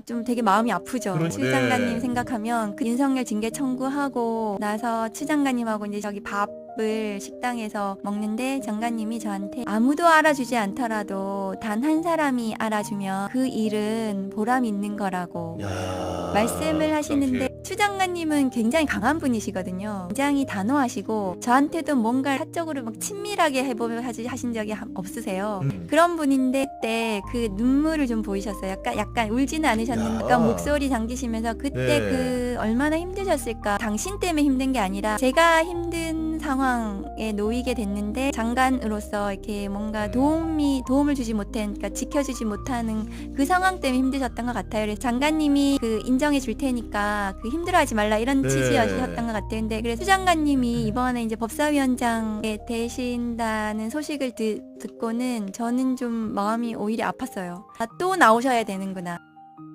좀 되게 마음이 아프죠. 그러네. 추 장관님 생각하면 그 윤석열 징계 청구하고 나서 추 장관님하고 이제 저기 밥 을 식당에서 먹는데 장관님이 저한테 아무도 알아주지 않더라도 단 한 사람이 알아주면 그 일은 보람 있는 거라고 야, 말씀을 하시는데. 추 장관님은 굉장히 강한 분이시거든요. 굉장히 단호하시고 저한테도 뭔가 사적으로 막 친밀하게 해보면 하신 적이 한- 없으세요. 음. 그런 분인데 그때 그 눈물을 좀 보이셨어요. 약간 약간 울지는 않으셨는데 야. 약간 목소리 잠기시면서 그때 네. 그 얼마나 힘드셨을까. 당신 때문에 힘든 게 아니라 제가 힘든 상황에 놓이게 됐는데 장관으로서 이렇게 뭔가 음. 도움이 도움을 주지 못한 그러니까 지켜주지 못하는 그 상황 때문에 힘드셨던 것 같아요. 그래서 장관님이 그 인정해 줄 테니까 그 힘들어하지 말라 이런 네. 취지였던 것 같아요. 근데 그래서 수 장관님이 이번에 이제 법사위원장에 되신다는 소식을 듣, 듣고는 저는 좀 마음이 오히려 아팠어요. 아, 또 나오셔야 되는구나.